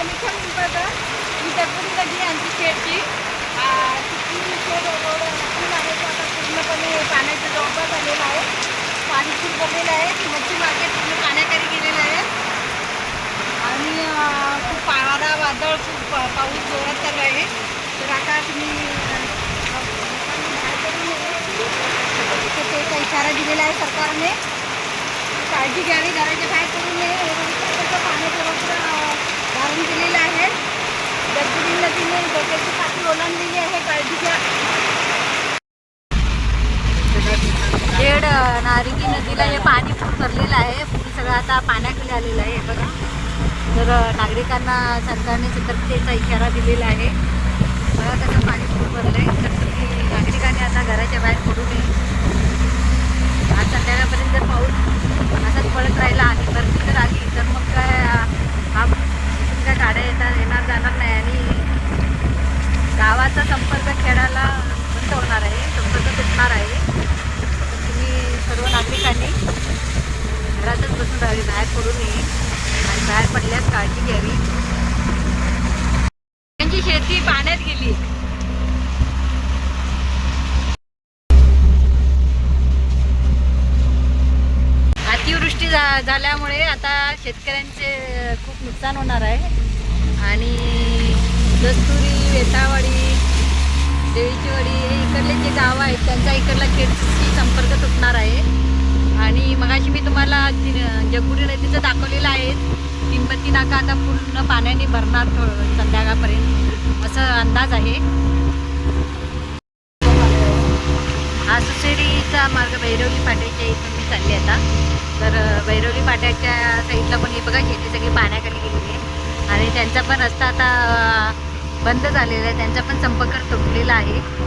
समीक्षा पिंपळकर ही जगबुडी नदी आहे आमची शेडची आ, तिथली शेड रोड आहे तो आता पूर्णपणे पाण्याचा जवळपास आलेला आहे. पाणी खूप भरलेलं आहे मच्छी मार्केट पूर्ण पाण्याखाली गेलेलं आहे. आणि खूप वारा वादळ खूप पा- पाऊस जोरात चालू आहे. तर आता तुम्ही अ, इशारा दिलेला आहे सरकारने. काळजी घ्यावी घराच्या बाहेर पडू नये हे रस्त्याचं पाणी बरोबर धारण केलेलं आहे गडबडी नदीने डोक्याची पाठी ओलांडलेली आहे काळजी घ्या नारिकी नारिंगी नदीला हे पाणी भरलेलं आहे. सगळं आता पाण्याखाली आलेलं आहे बघा. तर नागरिकांना सरकारने सतर्कतेचा इशारा दिलेला आहे. बघा कसं पाणी खूप भरलं आहे तर तुम्ही नागरिकांनी आता घराच्या बाहेर पडू नये. आज संध्याकाळपर्यंत जर पाऊस असाच पडत राहिला आणि भरती जर आली तर मग काय हा काय गाड्या येणार येणार जाणार नाही आणि गावाचा संपर्क खेळाला बंद होणार आहे संपर्क तुटणार आहे. सर्व घरातच बसून राहावी बाहेर पडू नये आणि बाहेर पडल्यास काळजी घ्यावी. त्यांची शेती पाण्यात गेली. अतिवृष्टी झा झाल्यामुळे आता शेतकऱ्यांचे खूप नुकसान होणार आहे. आणि दस्तुरी वेतावाडी देवीची वडी हे इकडले जे गाव आहेत त्यांचा इकडला खेडशी संपर्क तुटणार आहे आणि मगाशी मी तुम्हाला ति- नदीचं दाखवलेलं आहे. किंमती नाका आता पूर्ण पाण्याने भरणार संध्याकाळपर्यंत. असं अंदाज आहे. हा सुसेरीचा मार्ग भैरवली फाट्याच्या इथून मी चालली आता. तर भैरवली फाट्याच्या साईडला पण ही बघा शेती सगळी पाण्याखाली गेलेली आहे. आणि त्यांचा पण रस्ता आता बंद झालेला आहे. त्यांचा पण संपर्क तुटलेला आहे.